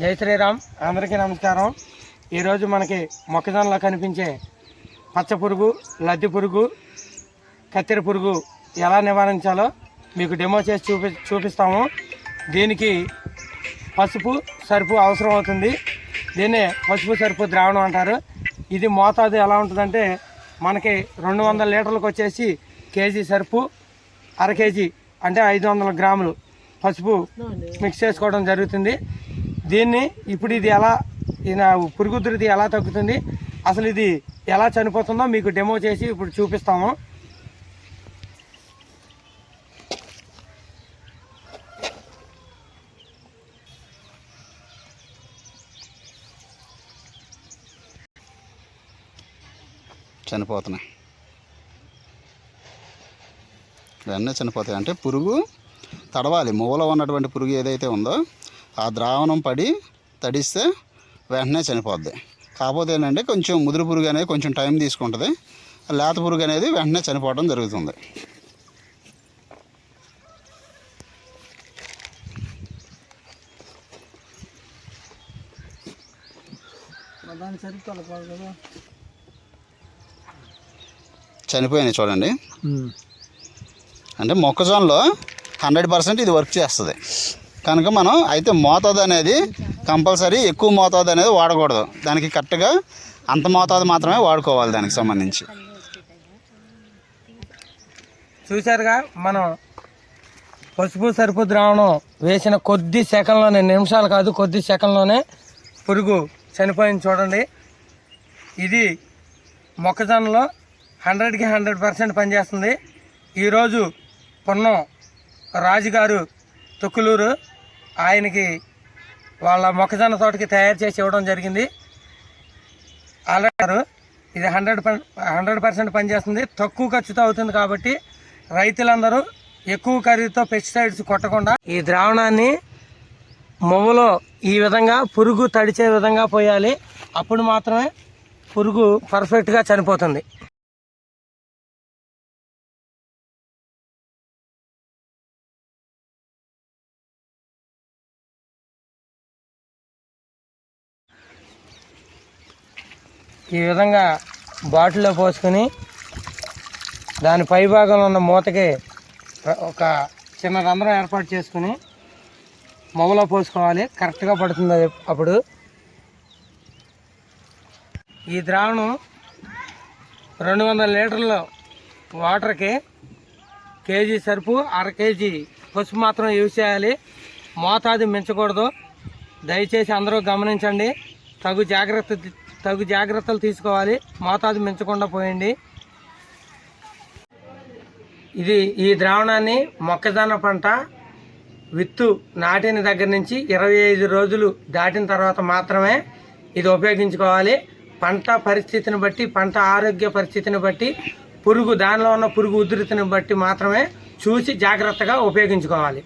జై శ్రీరామ్. అందరికీ నమస్కారం. ఈరోజు మనకి మొక్కజొన్నలో కనిపించే పచ్చ పురుగు లద్దె పురుగు కత్తెర పురుగు ఎలా నివారించాలో మీకు డెమో చేసి చూపి చూపిస్తాము. దీనికి పసుపు సరుపు అవసరం అవుతుంది. దీన్నే పసుపు సరుపు ద్రావణం అంటారు. ఇది మోతాదు ఎలా ఉంటుందంటే మనకి రెండు వందల లీటర్లకు వచ్చేసి కేజీ సరుపు అర కేజీ అంటే ఐదు వందల గ్రాములు పసుపు మిక్స్ చేసుకోవడం జరుగుతుంది. దీన్ని ఇప్పుడు ఇది ఎలా ఈయన పురుగు ఎలా తగ్గుతుంది అసలు ఇది ఎలా చనిపోతుందో మీకు డెమో చేసి ఇప్పుడు చూపిస్తాము. చనిపోతున్నాయి. ఇవన్నీ చనిపోతాయి. అంటే పురుగు తడవాలి. మూల ఉన్నటువంటి పురుగు ఏదైతే ఉందో ఆ ద్రావణం పడి తడిస్తే వెంటనే చనిపోద్ది. కాకపోతే ఏంటంటే కొంచెం ముదురు పురుగు అనేది కొంచెం టైం తీసుకుంటుంది. లేత పురుగు అనేది వెంటనే చనిపోవడం జరుగుతుంది. చనిపోయినాయి చూడండి. అంటే మొక్కజొన్నలో హండ్రెడ్ పర్సెంట్ ఇది వర్క్ చేస్తుంది. కనుక మనం అయితే మోతాదు అనేది కంపల్సరీ ఎక్కువ మోతాదు అనేది వాడకూడదు. దానికి కరెక్ట్గా అంత మోతాదు మాత్రమే వాడుకోవాలి దానికి సంబంధించి. చూశారుగా మనం పసుపు సరుపు ద్రావణం వేసిన కొద్ది సెకండ్లోనే నిమిషాలు కాదు కొద్ది సెకండ్లోనే పురుగు చనిపోయింది చూడండి. ఇది మొక్కజొన్నలో హండ్రెడ్కి హండ్రెడ్ పర్సెంట్ పనిచేస్తుంది. ఈరోజు పొన్నం రాజుగారు తొక్కులూరు ఆయనకి వాళ్ళ మొక్కజొన్న తోటకి తయారు చేసి ఇవ్వడం జరిగింది. ఆల్రెడీ ఇది హండ్రెడ్ హండ్రెడ్ పర్సెంట్ పనిచేస్తుంది. తక్కువ ఖర్చుతో అవుతుంది కాబట్టి రైతులందరూ ఎక్కువ ఖరీదుతో పెస్టిసైడ్స్ కొట్టకుండా ఈ ద్రావణాన్ని మొవ్వలో ఈ విధంగా పురుగు తడిచే విధంగా పోయాలి. అప్పుడు మాత్రమే పురుగు పర్ఫెక్ట్గా చనిపోతుంది. ఈ విధంగా బాటిల్లో పోసుకొని దాని పైభాగంలో ఉన్న మూతకి ఒక చిన్న రంధ్రం ఏర్పాటు చేసుకుని మొగలో పోసుకోవాలి. కరెక్ట్గా పడుతుంది అది అప్పుడు. ఈ ద్రావణం రెండు వందల లీటర్ల వాటర్కి కేజీ సరుపు అర కేజీ పసుపు మాత్రం యూజ్ చేయాలి. మోతాదు మించకూడదు. దయచేసి అందరూ గమనించండి. తగు జాగ్రత్త తగు జాగ్రత్తలు తీసుకోవాలి. మోతాదు మించకుండా పోయండి. ఇది ఈ ద్రావణాన్ని మొక్కజొన్న పంట విత్తు నాటిన దగ్గర నుంచి ఇరవై ఐదు రోజులు దాటిన తర్వాత మాత్రమే ఇది ఉపయోగించుకోవాలి. పంట పరిస్థితిని బట్టి పంట ఆరోగ్య పరిస్థితిని బట్టి పురుగు దానిలో ఉన్న పురుగు ఉధృతిని బట్టి మాత్రమే చూసి జాగ్రత్తగా ఉపయోగించుకోవాలి.